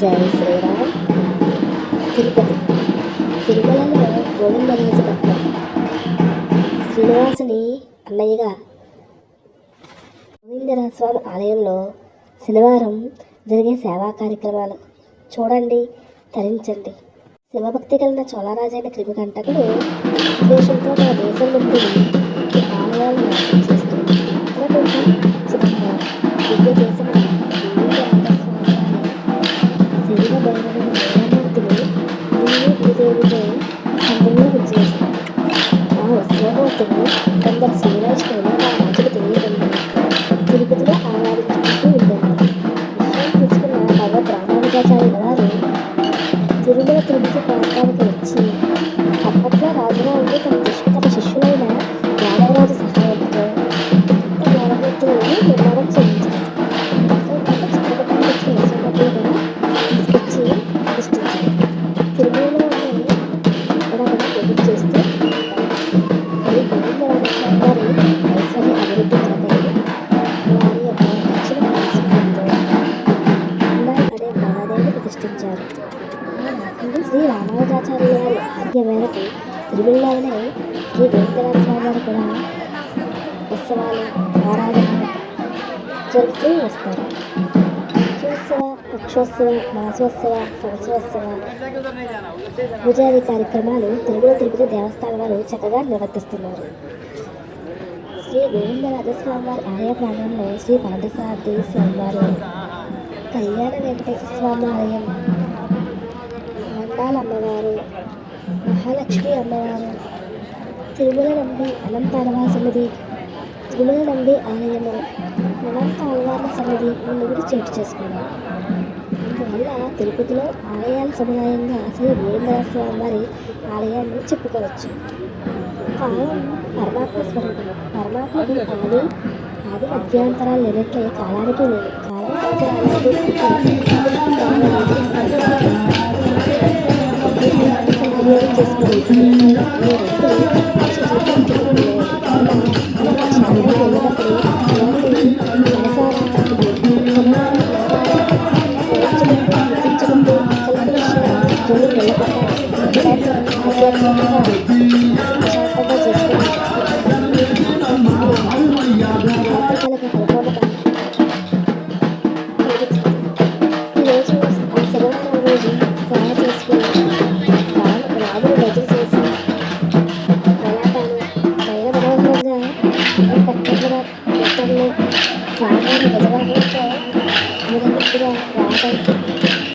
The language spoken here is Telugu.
జై శ్రీరామ్. తిరుపతి. తిరుమలలో గోవిందరాజు భక్తం శ్రీనివాసుని అన్నయ్యగా గోవిందరాజ స్వామి ఆలయంలో శనివారం జరిగే సేవా కార్యక్రమాలు. చూడండి తరించండి. శివభక్తి కలిగిన చోళరాజైన క్రిమికంటకుడు ఉద్దేశంతో మన దేశం నుండి రామానుజాచార్యుల వారు తిరుమల తిరుపతి ప్రాంతానికి వచ్చి అప్పట్లో రాజుగా ఉండి తన శిష్యు తన శిష్యులైన యాదవరాజు సహాయంతో ఈ యాదవమూర్తులను నిర్మాణం చేయించారు అంతేకాక చిత్రపటానికి వచ్చిన విశ్వమూర్తులు కూడా తీసుకొచ్చి ప్రతిష్ఠించారు తిరుమలలో అక్కడ పూజ చేస్తూ మరి గోవిందరాజస్వామి వారి మేరకు తిరుమలలోనే శ్రీ గోవిందరాజ స్వామి వారు కూడా ఉత్సవాలు ఆరాధన జరుపుతూ వస్తారు. ముఖ్యోత్సవ పక్షోత్సవ మాసోత్సవ సంవత్సరోత్సవ పూజాది కార్యక్రమాలు తిరుమల తిరుపతి దేవస్థానం వారు చక్కగా నిర్వర్తిస్తున్నారు. శ్రీ గోవిందరాజస్వామి వారి ఆలయ ప్రాంగంలో శ్రీ పార్థసారథి స్వామివారు కళ్యాణ వెంకటేశ్వర స్వామి ఆలయం మండాల అమ్మవారు మహాలక్ష్మి అమ్మవారు. తిరుమల నంబి అనంత అలవార సమితి. తిరుమల నంబి ఆలయము. అనంత అలవార్ల సమితి కూడా చేటు చేసుకున్నారు అందువల్ల తిరుపతిలో ఆలయాల సముదాయంగా శ్రీ గోవిందరాజ స్వామి వారి ఆలయాన్ని చెప్పుకోవచ్చు. కాలం పరమాత్మ స్వరూపం. పరమాత్మ ఆది ఆది మధ్యాంతరాలు లేనట్లే కాలానికి లేదు కాలం 연락받고 연락받고 연락받고 연락받고 연락받고 연락받고 연락받고 Mọi người.